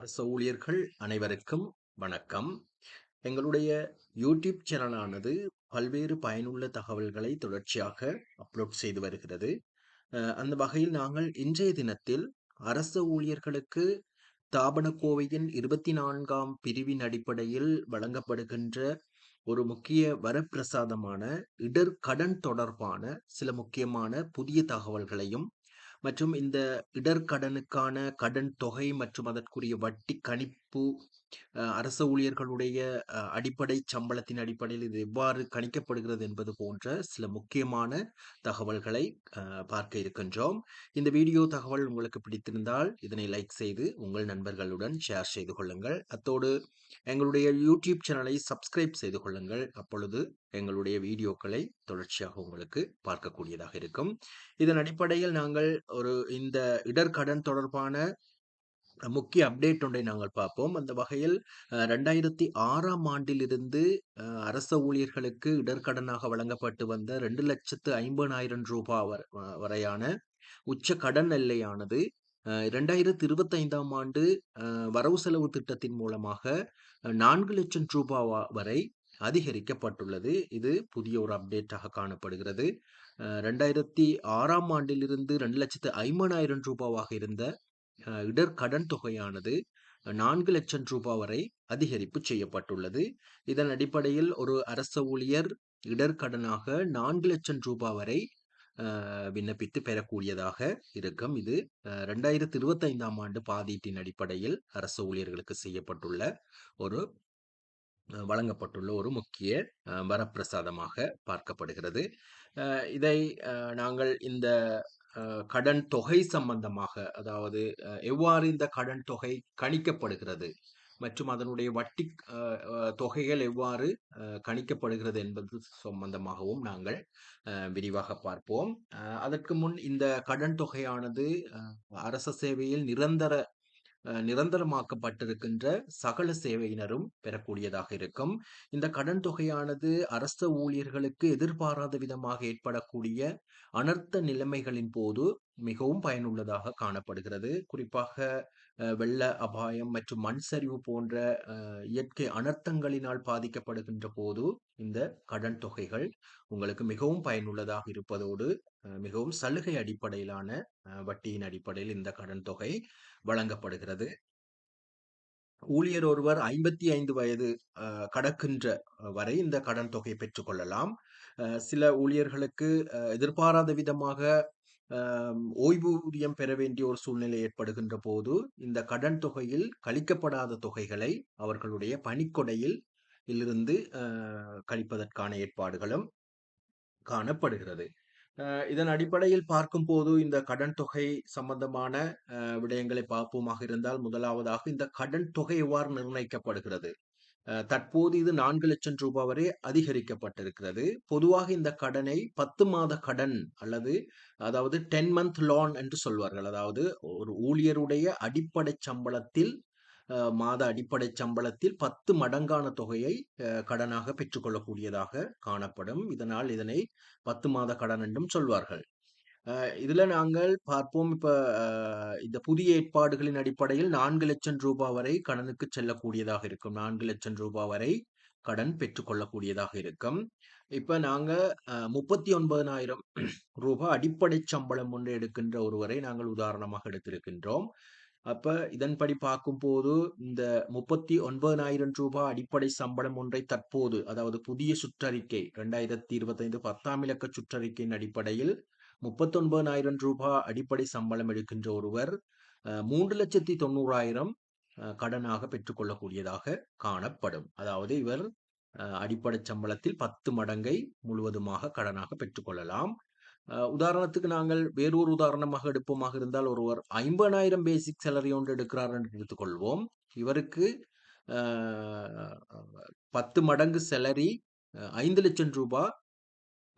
அரச ஊழியர்கள் அனைவருக்கும் வணக்கம். எங்களுடைய யூடியூப் சேனலானது பல்வேறு பயனுள்ள தகவல்களை தொடர்ச்சியாக அப்லோட் செய்து வருகிறது. அந்த வகையில் நாங்கள் இன்றைய தினத்தில் அரச ஊழியர்களுக்கு தாபனக்கோவையின் இருபத்தி நான்காம் பிரிவின் அடிப்படையில் வழங்கப்படுகின்ற ஒரு முக்கிய வரப்பிரசாதமான இடர் கடன் தொடர்பான சில முக்கியமான புதிய தகவல்களையும் மற்றும் இந்த இடர்கடனுக்கான கடன் தொகை மற்றும் அதற்குரிய வட்டி கணிப்பு அரச ஊழியர்களுடைய அடிப்படை சம்பளத்தின் அடிப்படையில் இது எவ்வாறு கணிக்கப்படுகிறது என்பது போன்ற சில முக்கியமான தகவல்களை பார்க்க இருக்கின்றோம். இந்த வீடியோ தகவல் உங்களுக்கு பிடித்திருந்தால் இதனை லைக் செய்து உங்கள் நண்பர்களுடன் ஷேர் செய்து கொள்ளுங்கள். அத்தோடு எங்களுடைய யூடியூப் சேனலை சப்ஸ்கிரைப் செய்து கொள்ளுங்கள். அப்பொழுது எங்களுடைய வீடியோக்களை தொடர்ச்சியாக உங்களுக்கு பார்க்கக்கூடியதாக இருக்கும். இதன் அடிப்படையில் நாங்கள் ஒரு இந்த இடர்கடன் தொடர்பான முக்கிய அப்டேட் ஒன்றை நாங்கள் பார்ப்போம். அந்த வகையில் ரெண்டாயிரத்தி ஆறாம் ஆண்டிலிருந்து அரச ஊழியர்களுக்கு இடர்கடனாக வழங்கப்பட்டு வந்த ரெண்டு லட்சத்து ஐம்பதாயிரம் ரூபாய் வர- வ- வரையான உச்ச கடன் எல்லையானது அஹ், இருபத்தைந்தாம் ஆண்டு வரவு செலவு திட்டத்தின் மூலமாக நான்கு லட்சம் ரூபாய் வரை அதிகரிக்கப்பட்டுள்ளது. இது புதிய ஒரு அப்டேட்டாக காணப்படுகிறது. ரெண்டாயிரத்தி ஆறாம் ஆண்டிலிருந்து ரெண்டு லட்சத்து ஐம்பதாயிரம் ரூபாவாக இருந்த இடர்கடன் இடர் கடன் தொகையானது நான்கு லட்சம் ரூபாய் வரை அதிகரிப்பு செய்யப்பட்டுள்ளது. இதன் அடிப்படையில் ஒரு அரச ஊழியர் இடர்கடனாக நான்கு லட்சம் ரூபாய் வரை விண்ணப்பித்து பெறக்கூடியதாக இருக்கும். இது அஹ், ரெண்டாயிரத்தி இருபத்தைந்தாம் ஆண்டு பாதீட்டின் அடிப்படையில் அரசு ஊழியர்களுக்கு செய்யப்பட்டுள்ள ஒரு வழங்கப்பட்டுள்ள ஒரு முக்கிய வரப்பிரசாதமாக பார்க்கப்படுகிறது. இதை நாங்கள் இந்த கடன் தொகை சம்பந்தமாக அதாவது எவ்வாறு இந்த கடன் தொகை கணிக்கப்படுகிறது மற்றும் அதனுடைய வட்டி தொகைகள் எவ்வாறு கணிக்கப்படுகிறது என்பது சம்பந்தமாகவும் நாங்கள் விரிவாக பார்ப்போம். அதற்கு முன் இந்த கடன் தொகையானது அரச சேவையில் நிரந்தர நிரந்தரமாக்கப்பட்டிருக்கின்ற சகல சேவையினரும் பெறக்கூடியதாக இருக்கும். இந்த கடன் தொகையானது அரச ஊழியர்களுக்கு எதிர்பாராத விதமாக ஏற்படக்கூடிய அனர்த்த நிலைமைகளின் போது மிகவும் பயனுள்ளதாக காணப்படுகிறது. குறிப்பாக வெள்ள அபாயம் மற்றும் மண் சரிவு போன்ற இயற்கை அனர்த்தங்களினால் பாதிக்கப்படுகின்ற போது இந்த கடன் தொகைகள் உங்களுக்கு மிகவும் பயனுள்ளதாக இருப்பதோடு மிகவும் சலுகை அடிப்படையிலான வட்டியின் அடிப்படையில் இந்த கடன் தொகை வழங்கப்படுகிறது. ஊழியர் ஒருவர் ஐம்பத்தி ஐந்து வயது கடக்கின்ற வரை இந்த கடன் தொகையை பெற்றுக்கொள்ளலாம் சில ஊழியர்களுக்கு எதிர்பாராத விதமாக ஓய்வூதியம் பெற வேண்டிய ஒரு சூழ்நிலை ஏற்படுகின்ற போது இந்த கடன் தொகையில் கழிக்கப்படாத தொகைகளை அவர்களுடைய பணிக்கொடையில் இலிருந்து கழிப்பதற்கான ஏற்பாடுகளும் காணப்படுகிறது. இதன் அடிப்படையில் பார்க்கும்போது இந்த கடன் தொகை சம்பந்தமான விடயங்களை பார்ப்போமாக இருந்தால் முதலாவதாக இந்த கடன் தொகை எவ்வாறு நிர்ணயிக்கப்படுகிறது? தற்போது இது நான்கு லட்சம் ரூபாய் வரை அதிகரிக்கப்பட்டிருக்கிறது. பொதுவாக இந்த கடனை பத்து மாத கடன் அல்லது அதாவது டென் மந்த் லோன் என்று சொல்வார்கள். அதாவது ஒரு ஊழியருடைய அடிப்படை சம்பளத்தில் மாத அடிப்படை சம்பளத்தில் பத்து மடங்கான தொகையை கடனாக பெற்றுக்கொள்ளக்கூடியதாக காணப்படும். இதனால் இதனை பத்து மாத கடன் என்றும் சொல்வார்கள். இதுல நாங்கள் பார்ப்போம். இப்ப இந்த புதிய ஏற்பாடுகளின் அடிப்படையில் நான்கு லட்சம் ரூபாய் வரை கடனுக்கு செல்லக்கூடியதாக இருக்கும். நான்கு லட்சம் ரூபாய் வரை கடன் பெற்றுக்கொள்ளக்கூடியதாக இருக்கும். இப்ப நாங்க முப்பத்தி ஒன்பதனாயிரம் ரூபாய் அடிப்படை சம்பளம் ஒன்று எடுக்கின்ற ஒருவரை நாங்கள் உதாரணமாக எடுத்திருக்கின்றோம். அப்ப இதன்படி பார்க்கும்போது இந்த முப்பத்தி ஒன்பதனாயிரம் ரூபாய் அடிப்படை சம்பளம் ஒன்றை தற்போது அதாவது புதிய சுற்றறிக்கை ரெண்டாயிரத்தி இருபத்தைந்து பத்தாம் இலக்க சுற்றறிக்கையின் அடிப்படையில் முப்பத்தொன்பதாயிரம் ரூபாய் அடிப்படை சம்பளம் எடுக்கின்ற ஒருவர் மூன்று லட்சத்தி தொண்ணூறாயிரம் கடனாக பெற்றுக்கொள்ளக்கூடியதாக காணப்படும். அதாவது இவர் அடிப்படை சம்பளத்தில் பத்து மடங்கை முழுவதுமாக கடனாக பெற்றுக்கொள்ளலாம். உதாரணத்துக்கு நாங்கள் வேறொரு உதாரணமாக எடுப்போமாக இருந்தால் ஒருவர் ஐம்பதாயிரம் பேசிக் சேலரி ஒன்று எடுக்கிறார் என்று எடுத்துக்கொள்வோம். இவருக்கு பத்து மடங்கு சேலரி ஐந்து லட்சம் ரூபாய்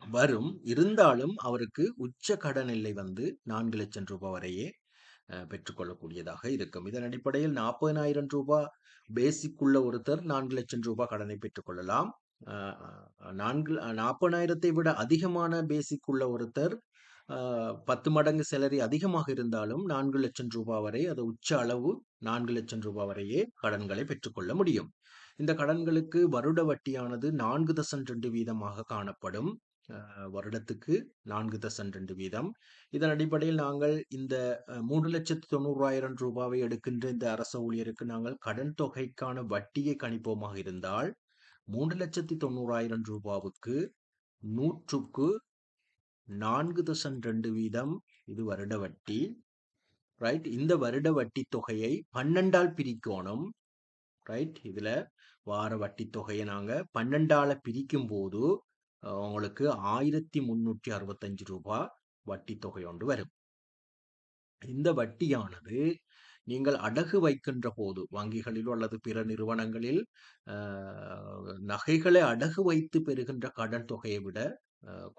வரும். இருந்தாலும் அவருக்கு உச்ச கடன் எல்லை வந்து நான்கு லட்சம் ரூபாய் வரையே பெற்றுக்கொள்ளக்கூடியதாக இருக்கும். இதன் அடிப்படையில் நாற்பதனாயிரம் ரூபாய் பேசிக் உள்ள ஒருத்தர் நான்கு லட்சம் ரூபாய் கடனை பெற்றுக்கொள்ளலாம். நான்கு நாற்பதாயிரத்தை விட அதிகமான பேசிக் உள்ள ஒருத்தர் பத்து மடங்கு சேலரி அதிகமாக இருந்தாலும் நான்கு லட்சம் ரூபாய் வரை அது உச்ச அளவு நான்கு லட்சம் ரூபாய் வரையே கடன்களை பெற்றுக்கொள்ள முடியும். இந்த கடன்களுக்கு வருட வட்டியானது நான்கு தசம் ரெண்டு வீதமாக காணப்படும். வருடத்துக்கு நான்கு தசம் ரெண்டு வீதம். இதன் அடிப்படையில் நாங்கள் இந்த மூன்று லட்சத்து தொண்ணூறாயிரம் ரூபாவை எடுக்கின்ற இந்த அரச ஊழியருக்கு நாங்கள் கடன் தொகைக்கான வட்டியை கணிப்போமாக இருந்தால் மூன்று லட்சத்தி தொண்ணூறாயிரம் ரூபாவுக்கு நூற்றுக்கு நான்கு தசம் ரெண்டு வீதம் இது வருட வட்டி. ரைட் இந்த வருட வட்டி தொகையை பன்னெண்டால் பிரிக்கணும். ரைட் இதுல வார வட்டி தொகையை நாங்க பன்னெண்டால பிரிக்கும் போது உங்களுக்கு ஆயிரத்தி முன்னூற்றி அறுபத்தஞ்சு ரூபாய் வட்டி தொகை ஒன்று வரும். இந்த வட்டியானது நீங்கள் அடகு வைக்கின்ற போது வங்கிகளிலோ அல்லது பிற நிறுவனங்களில் நகைகளை அடகு வைத்து பெறுகின்ற கடன் தொகையை விட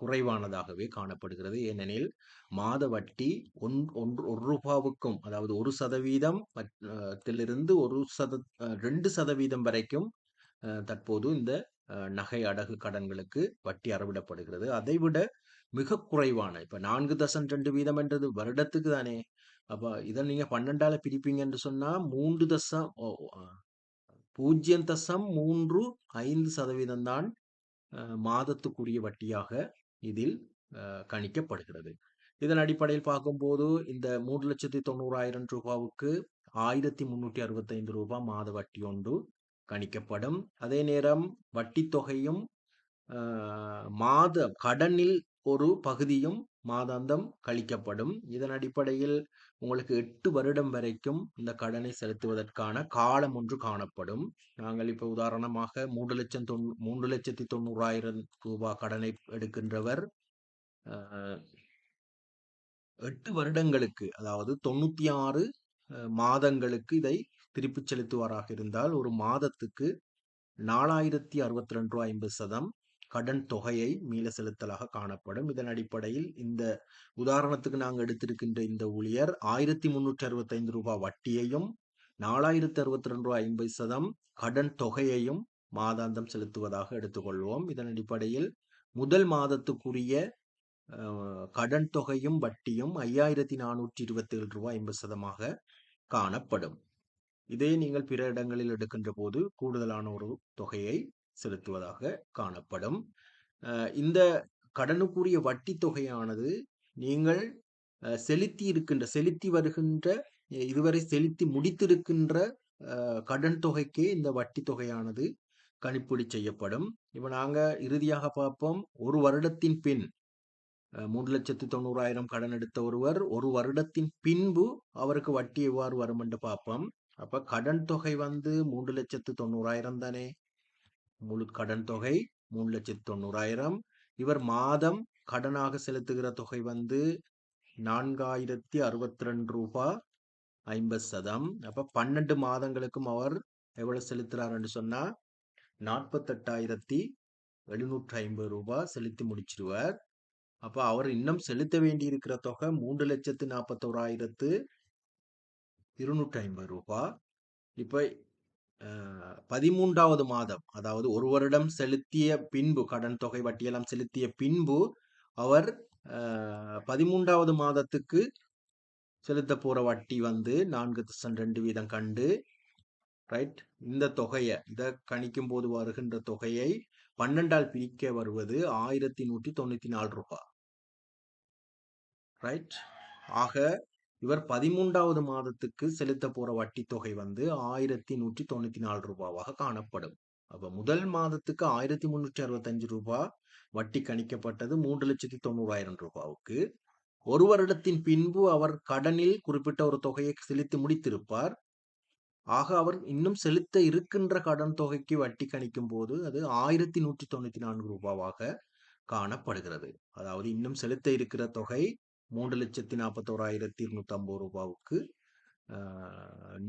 குறைவானதாகவே காணப்படுகிறது. ஏனெனில் மாத வட்டி ஒன் ஒன்று ஒரு ரூபாவுக்கும் அதாவது ஒரு சதவீதம் இருந்து ஒரு சத ரெண்டு சதவீதம் வரைக்கும் தற்போது இந்த நகை அடகு கடன்களுக்கு வட்டி அறவிடப்படுகிறது. அதை விட மிக குறைவான இப்ப நான்கு தசம் ரெண்டு வீதம் என்றது வருடத்துக்கு தானே அப்போ இதை நீங்க பன்னெண்டால பிரிப்பீங்கன்னு சொன்னா மூன்று தசம் பூஜ்ஜியம் தசம் மூன்று ஐந்து சதவீதம் தான் மாதத்துக்குரிய வட்டியாக இதில் கணிக்கப்படுகிறது. இதன் அடிப்படையில் பார்க்கும்போது இந்த மூன்று லட்சத்தி தொண்ணூறாயிரம் ரூபாவுக்கு ஆயிரத்தி முன்னூற்றி அறுபத்தைந்து ரூபாய் மாத வட்டி ஒன்று கணிக்கப்படும். அதே நேரம் வட்டி தொகையும் மாத கடனில் ஒரு பகுதியும் மாதாந்தம் கழிக்கப்படும். இதன் அடிப்படையில் உங்களுக்கு எட்டு வருடம் வரைக்கும் இந்த கடனை செலுத்துவதற்கான காலம் ஒன்று காணப்படும். நாங்கள் இப்போ உதாரணமாக மூன்று லட்சம் தொண்ணூ மூன்று லட்சத்தி தொண்ணூறாயிரம் ரூபாய் கடனை எடுக்கின்றவர் எட்டு வருடங்களுக்கு அதாவது தொண்ணூத்தி ஆறு மாதங்களுக்கு இதை திருப்பிச் செலுத்துவாராக இருந்தால் ஒரு மாதத்துக்கு நாலாயிரத்தி அறுபத்தி ரெண்டு ரூபாய் ஐம்பது சதம். கடன் தொகையை மீள செலுத்தலாக காணப்படும். இதன் அடிப்படையில் இந்த உதாரணத்துக்கு நாங்கள் எடுத்திருக்கின்ற இந்த ஊழியர் ஆயிரத்தி முன்னூற்றி அறுபத்தைந்து ரூபாய் வட்டியையும் நாலாயிரத்தி அறுபத்தி ரெண்டு ரூபாய் ஐம்பது சதம் கடன் தொகையையும் மாதாந்தம் செலுத்துவதாக எடுத்துக்கொள்வோம். இதன் அடிப்படையில் முதல் மாதத்துக்குரிய கடன் தொகையும் வட்டியும் ஐயாயிரத்தி நானூற்றி இருபத்தி ஏழு ரூபாய் ஐம்பது சதமாக காணப்படும். இதே நீங்கள் பிற இடங்களில் எடுக்கின்ற போது கூடுதலான ஒரு தொகையை செலுத்துவதாக காணப்படும். இந்த கடனுக்குரிய வட்டி தொகையானது நீங்கள் செலுத்தி இருக்கின்ற செலுத்தி வருகின்ற இதுவரை செலுத்தி முடித்திருக்கின்ற கடன் தொகைக்கே இந்த வட்டி தொகையானது கணிப்பீடு செய்யப்படும். இப்போ நாங்கள் இறுதியாக பார்ப்போம். ஒரு வருடத்தின் பின் மூன்று லட்சத்து தொண்ணூறாயிரம் கடன் எடுத்த ஒருவர் ஒரு வருடத்தின் பின்பு அவருக்கு வட்டி எவ்வாறு வரும் என்று பார்ப்போம். அப்ப கடன் தொகை வந்து மூன்று லட்சத்து தொண்ணூறாயிரம் தானே? முழு கடன் தொகை மூணு லட்சத்தி தொண்ணூறாயிரம் இவர் மாதம் கடனாக செலுத்துகிற தொகை வந்து நான்காயிரத்தி அறுபத்தி ரெண்டு ரூபா ஐம்பது சதம். அப்ப பன்னெண்டு மாதங்களுக்கும் அவர் எவ்வளவு செலுத்துறாருன்னு சொன்னா நாற்பத்தெட்டாயிரத்தி எழுநூற்றி ஐம்பது ரூபாய் செலுத்தி முடிச்சிருவார். அப்ப அவர் இன்னும் செலுத்த வேண்டி இருக்கிற தொகை மூன்று லட்சத்து நாற்பத்தோராயிரத்து இருநூற்றி ஐம்பது ரூபாய் இப்ப பதிமூன்றாவது மாதம் அதாவது ஒரு வருடம் செலுத்திய பின்பு கடன் தொகை வட்டியெல்லாம் செலுத்திய பின்பு அவர் பதிமூன்றாவது மாதத்துக்கு செலுத்த போற வட்டி வந்து நான்கு தசம் ரெண்டு வீதம் கண்டு ரைட் இந்த தொகையை இதை கணிக்கும் போது வருகின்ற தொகையை பன்னெண்டால் பிரிக்க வருவது ஆயிரத்தி நூற்றி தொண்ணூத்தி நாலு ரூபாய் ரைட் ஆக இவர் பதிமூன்றாவது மாதத்துக்கு செலுத்த போற வட்டி தொகை வந்து ஆயிரத்தி நூற்றி தொண்ணூத்தி நாலு ரூபாவாக காணப்படும். அப்ப முதல் மாதத்துக்கு ஆயிரத்தி முன்னூற்றி அறுபத்தஞ்சு ரூபாய் வட்டி கணிக்கப்பட்டது மூன்று லட்சத்தி தொண்ணூறாயிரம் ரூபாவுக்கு. ஒரு வருடத்தின் பின்பு அவர் கடனில் குறிப்பிட்ட ஒரு தொகையை செலுத்தி முடித்திருப்பார். ஆக அவர் இன்னும் செலுத்த இருக்கின்ற கடன் தொகைக்கு வட்டி கணிக்கும் போது அது ஆயிரத்தி நூற்றி தொண்ணூத்தி நான்கு ரூபாவாக காணப்படுகிறது. அதாவது இன்னும் செலுத்த இருக்கிற தொகை மூன்று லட்சத்தி நாற்பத்தோராயிரத்தி இருநூத்தி ஐம்பது ரூபாவுக்கு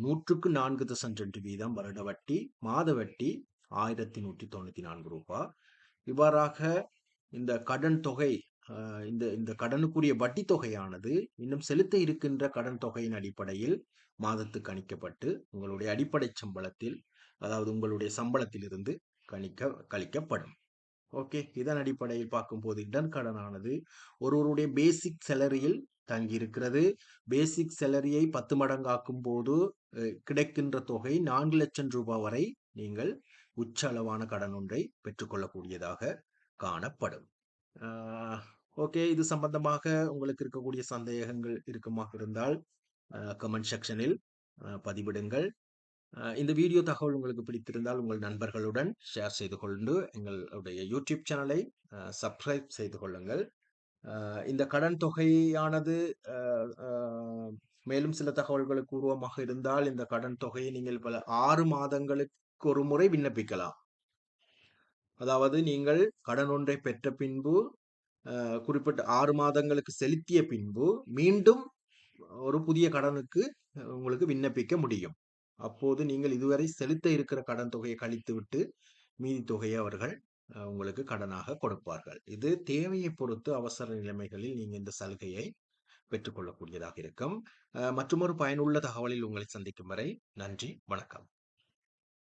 நூற்றுக்கு நான்கு தசம் ரெண்டு வீதம் வருட வட்டி மாத வட்டி ஆயிரத்தி நூற்றி தொண்ணூற்றி நான்கு ரூபாய் இவ்வாறாக இந்த கடன் தொகை இந்த இந்த கடனுக்குரிய வட்டி தொகையானது இன்னும் செலுத்த இருக்கின்ற கடன் தொகையின் அடிப்படையில் மாதத்துக்கு கணிக்கப்பட்டு உங்களுடைய அடிப்படை சம்பளத்தில் அதாவது உங்களுடைய சம்பளத்திலிருந்து கணிக்க கழிக்கப்படும். ஓகே இதன் அடிப்படையில் பார்க்கும்போது இடன் கடனானது ஒருவருடைய பேசிக் சேலரியில் தங்கி இருக்கிறது பேசிக் சேலரியை பத்து மடங்காக்கும் போது கிடைக்கின்ற தொகை நான்கு லட்சம் ரூபாய் வரை நீங்கள் உச்ச அளவான கடன் ஒன்றை பெற்றுக்கொள்ளக்கூடியதாக காணப்படும். ஓகே இது சம்பந்தமாக உங்களுக்கு இருக்கக்கூடிய சந்தேகங்கள் இருக்குமாக இருந்தால் கமெண்ட் செக்ஷனில் பதிவிடுங்கள். இந்த வீடியோ தகவல் உங்களுக்கு பிடித்திருந்தால் உங்கள் நண்பர்களுடன் ஷேர் செய்து கொண்டு எங்களுடைய யூடியூப் சேனலை சப்ஸ்கிரைப் செய்து கொள்ளுங்கள். இந்த கடன் தொகையானது மேலும் சில தகவல்களுக்கு உருவமாக இருந்தால் இந்த கடன் தொகையை நீங்கள் பல ஆறு மாதங்களுக்கு ஒரு முறை விண்ணப்பிக்கலாம். அதாவது நீங்கள் கடன் ஒன்றை பெற்ற பின்பு குறிப்பிட்ட ஆறு மாதங்களுக்கு செலுத்திய பின்பு மீண்டும் ஒரு புதிய கடனுக்கு உங்களுக்கு விண்ணப்பிக்க முடியும். அப்போது நீங்கள் இதுவரை செலுத்த இருக்கிற கடன் தொகையை கழித்து விட்டு மீதி தொகையை அவர்கள் உங்களுக்கு கடனாக கொடுப்பார்கள். இது தேவையை பொறுத்து அவசர நிலைமைகளில் நீங்கள் இந்த சலுகையை பெற்றுக்கொள்ளக்கூடியதாக இருக்கும். மற்றொரு பயனுள்ள தகவலில் உங்களை சந்திக்கும் வரை நன்றி வணக்கம்.